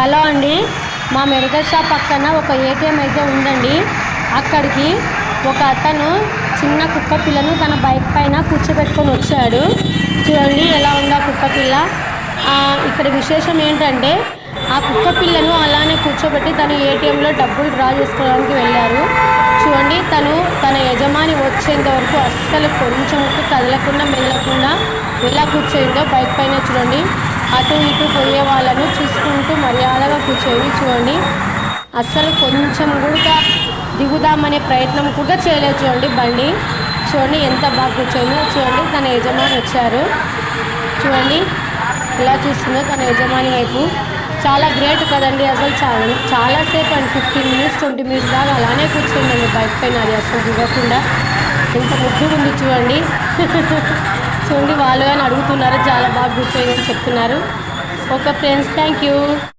Hello అండి. మా medical shop పక్కన ఒక ఏటీఎం అయితే ఉందండి. అక్కడికి ఒక అతను చిన్న కుక్క పిల్లను తన బైక్ పైన కూర్చోబెట్టుకొని వచ్చాడు. చూడండి ఎలా ఉంది ఆ కుక్క పిల్ల. ఇక్కడ విశేషం ఏంటంటే ఆ కుక్క పిల్లను అలానే కూర్చోబెట్టి తను ఏటీఎంలో డబ్బులు డ్రా చేసుకోవడానికి వెళ్ళారు. చూడండి తను తన యజమాని వచ్చేంత వరకు అస్సలు కొంచెం కదలకుండా మెదలకుండా ఎలా కూర్చోయిందో బైక్ పైన చూడండి. అటు ఇటు పోయే వాళ్ళను చూసుకుంటూ మర్యాద కూర్చోయింది చూడండి. అస్సలు కొంచెం కూడా దిగుదామనే ప్రయత్నం కూడా చేయలేదు చూడండి బండి. చూడండి ఎంత బాగా కూర్చోయిందో చూడండి. తన యజమాని వచ్చారు. చూడండి ఎలా చూస్తుందో తన యజమాని వైపు. చాలా గ్రేట్ కదండి అసలు చాలా చాలాసేపు అండి. ఫిఫ్టీన్ మినిట్స్ ట్వంటీ మినిట్స్ దాకా అలానే కూర్చుందండి బైక్ పైన. అది అసలు దిగకుండా. ఎంత ముద్దుగా ఉంది చూడండి. చూడండి వాళ్ళు కానీ అడుగుతున్నారు. చాలా బాగా కూర్చోయిందని చెప్తున్నారు. Okay friends thank you.